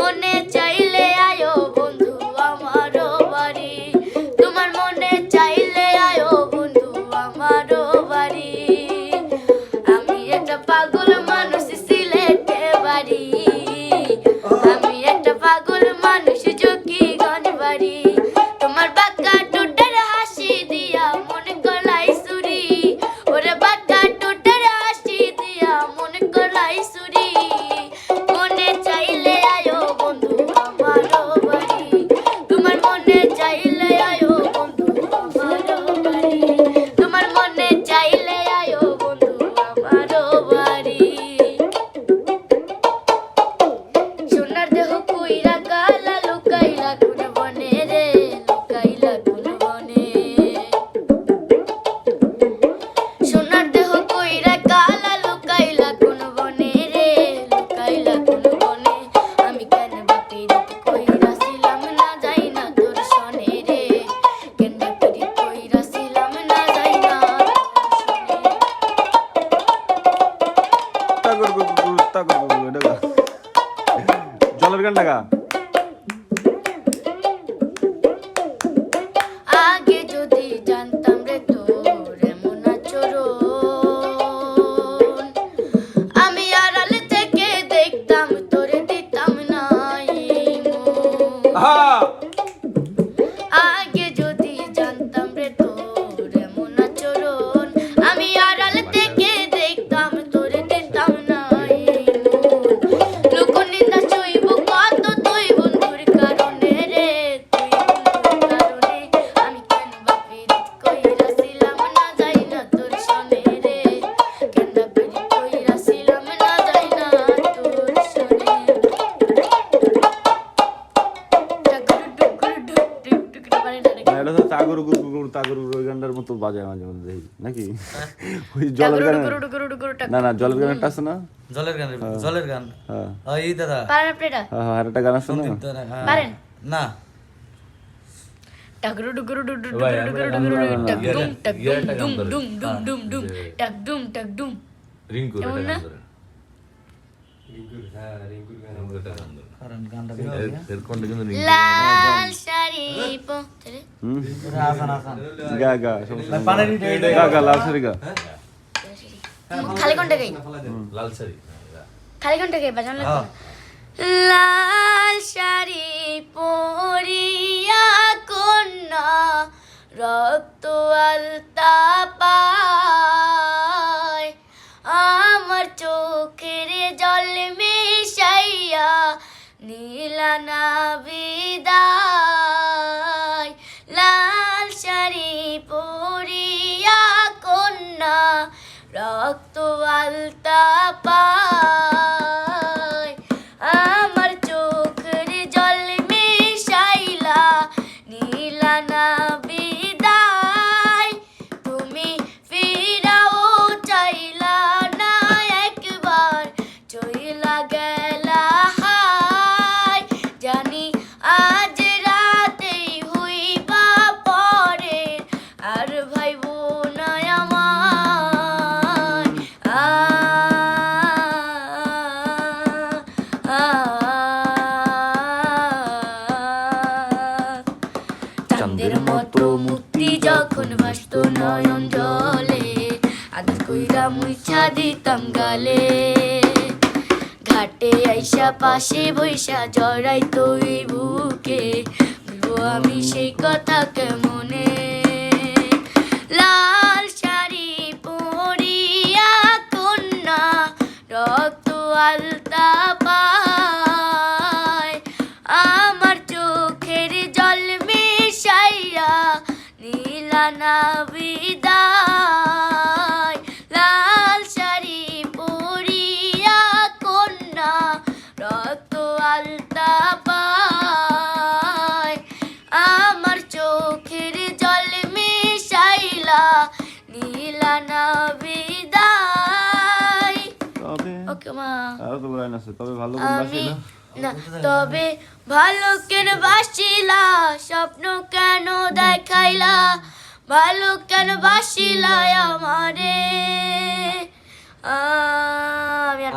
মনে চাইলে আয়ো বন্ধু আমারও বাড়ি। তোমার মনে চাইলে আয়ো বন্ধু আমারও বাড়ি। আমি একটা পাগল মানুষ সিলেটে বাড়ি। আমি একটা পাগল মানুষ জকিগঞ্জ বাড়ি জলের গানটা গা। না, এটা তো তাগর গুরু গুরু তাগর গুরু গানটার মতো বাজায় মাঝে মধ্যে নাকি? ওই জলের গান না না জলের গানটা আছে না? জলের গান জলের গান। হ্যাঁ। এই দাদা। পারেন আপনি এটা? হ্যাঁ হ্যাঁ আর একটা গান আছে না? হ্যাঁ। পারেন? না। টাকরু ডুকরু ডু ডু ডু ভাই, ডু আমরা ডু গান ডু ডু গান টাক গান ডুম ডুম ডুম ধরে। ডুম ডুম ডুম ডুম যে- টাক ডুম রিঙ্কু না? গান। রিঙ্কুর গান কিন্তু রিঙ্কু লাল শাড়ি পরে হুম আসান আসান গা গা সমস্যা নেই। পানের এটা- এটা- গা গা লাল সারি গা খালি কোনটা গাই লাল শাড়ি খালি কোনটা গাই বাজান লাগবে। লাল শাড়ি পরিয়া কন্যা রক্ত আর ভাইব না আমার চাঁদের মতো মুক্তি যখন ভাসত নয়ন জলে আদর কইরা মুইছা দিতাম গালে ঘাটে আইসা পাশে বৈশা জড়াই তুই বুকে আমি সেই কথা কেমনে বিদায়। লাল শাড়ি পরিয়া কন্যা রক্ত আলতা পায়। আমার চোখের জল মিশাইলা নীলানা বিদায়। তবে ওকে মা। ভালো না না তবে ভালো কেন বাসিলা? স্বপ্ন কেন দেখাইলা? ভালো কেন বাসিলা আমারে আমি আর।